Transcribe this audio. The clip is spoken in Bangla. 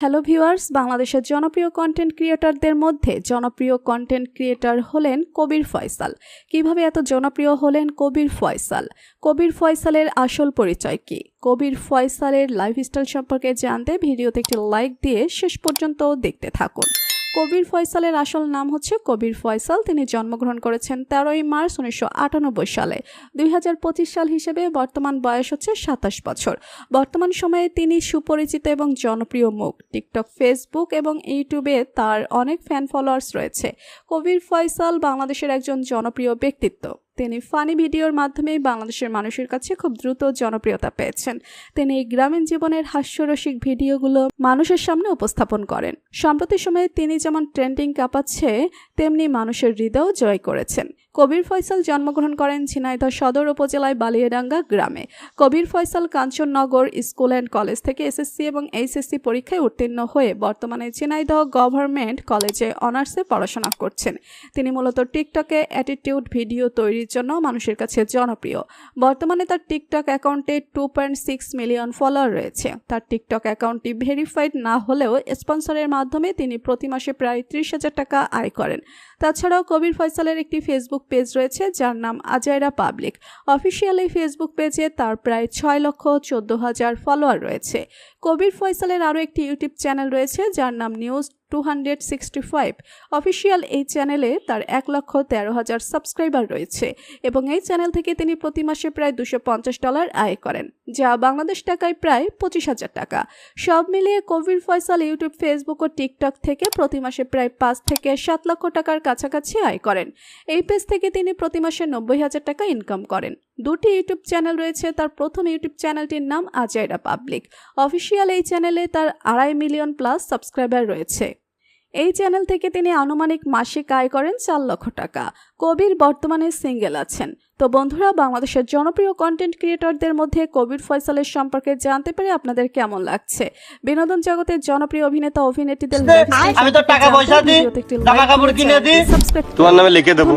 হ্যালো ভিউয়ার্স বাংলাদেশের জনপ্রিয় কন্টেন্ট ক্রিয়েটারদের মধ্যে জনপ্রিয় কন্টেন্ট ক্রিয়েটার হলেন কবির ফয়সাল কীভাবে এত জনপ্রিয় হলেন কবির ফয়সাল কবির ফয়সালের আসল পরিচয় কি? কবির ফয়সালের লাইফস্টাইল সম্পর্কে জানতে ভিডিওতে একটি লাইক দিয়ে শেষ পর্যন্ত দেখতে থাকুন। কবির ফয়সালের আসল নাম হচ্ছে কবির ফয়সাল। তিনি জন্মগ্রহণ করেছেন তেরোই মার্চ উনিশশো আটানব্বই সালে। দুই হাজার পঁচিশ সাল হিসেবে বর্তমান বয়স হচ্ছে সাতাশ বছর। বর্তমান সময়ে তিনি সুপরিচিত এবং জনপ্রিয় মুখ। টিকটক, ফেসবুক এবং ইউটিউবে তার অনেক ফ্যান ফলোয়ার্স রয়েছে। কবির ফয়সাল বাংলাদেশের একজন জনপ্রিয় ব্যক্তিত্ব। তিনি ফানি ভিডিওর মাধ্যমে বাংলাদেশের মানুষের কাছে খুব দ্রুত জনপ্রিয়তা পেয়েছেন। তিনি এই গ্রামীণ জীবনের হাস্যরসিক ভিডিওগুলো মানুষের সামনে উপস্থাপন করেন। সম্প্রতি সময়ে তিনি যেমন ট্রেন্ডিং কাঁপাচ্ছে, তেমনি মানুষের হৃদয়ও জয় করেছেন। কবির ফয়সাল জন্মগ্রহণ করেন ঝিনাইদহ সদর উপজেলায় বালিয়াডাঙ্গা গ্রামে। Kabir Faisal Kanchannagar school and college থেকে এসএসসি এবং এইচএসসি পরীক্ষায় উত্তীর্ণ হয়ে বর্তমানে ঝিনাইদহ গভর্নমেন্ট কলেজে অনার্সে পড়াশোনা করছেন। তিনি মূলত টিকটকে অ্যাটিটিউড ভিডিও তৈরির জন্য মানুষের কাছে জনপ্রিয়। বর্তমানে তার টিকটক অ্যাকাউন্টে two point six million follower রয়েছে। তার টিকটক অ্যাকাউন্টটি ভেরিফাইড না হলেও স্পন্সরের মাধ্যমে তিনি প্রতি মাসে প্রায় ত্রিশ হাজার টাকা আয় করেন। তাছাড়াও কবির ফয়সালের একটি ফেসবুক পেজ রয়েছে যার নাম আজায়রা পাবলিক। অফিসিয়াল এই ফেসবুক পেজে তার প্রায় ছয় লক্ষ চোদ্দ হাজার ফলোয়ার রয়েছে। কবির ফয়সালের আরও একটি ইউটিউব চ্যানেল রয়েছে যার নাম news two hundred sixty five official এই চ্যানেলে তার এক লক্ষ তেরো হাজার সাবস্ক্রাইবার রয়েছে এবং এই চ্যানেল থেকে তিনি প্রতি মাসে প্রায় দুশো পঞ্চাশ ডলার আয় করেন, যা বাংলাদেশ টাকায় প্রায় পঁচিশ হাজার টাকা। সব মিলিয়ে কবির ফয়সাল ইউটিউব ফেসবুক ও টিকটক থেকে প্রতি মাসে প্রায় পাঁচ থেকে সাত লক্ষ টাকার কাছাকাছি আয় করেন। এই পেজ থেকে তিনি প্রতি মাসে নব্বই হাজার টাকা ইনকাম করেন। দুটি ইউটিউব চ্যানেল রয়েছে। তার প্রথম ইউটিউব চ্যানেলটির নাম আজাইরা পাবলিক। অফিসিয়াল এই চ্যানেলে তার আড়াই মিলিয়ন প্লাস সাবস্ক্রাইবার রয়েছে। এই চ্যানেল থেকে তিনি আনুমানিক মাসিক আয় করেন চার লক্ষ টাকা। কবির বর্তমানে সিঙ্গেল আছেন। তো বন্ধুরা বাংলাদেশের জনপ্রিয় কন্টেন্ট ক্রিয়েটরদের মধ্যে কবির ফয়সালের সম্পর্কে জানতে পেরে আপনাদের কেমন লাগছে? বিনোদন জগতের জনপ্রিয় অভিনেতা অভিনেত্রীদের আমি তো টাকা পয়সা দিই, জামা কাপড় কিনে দিই। সাবস্ক্রাইব তোমার নামে লিখে দেবো।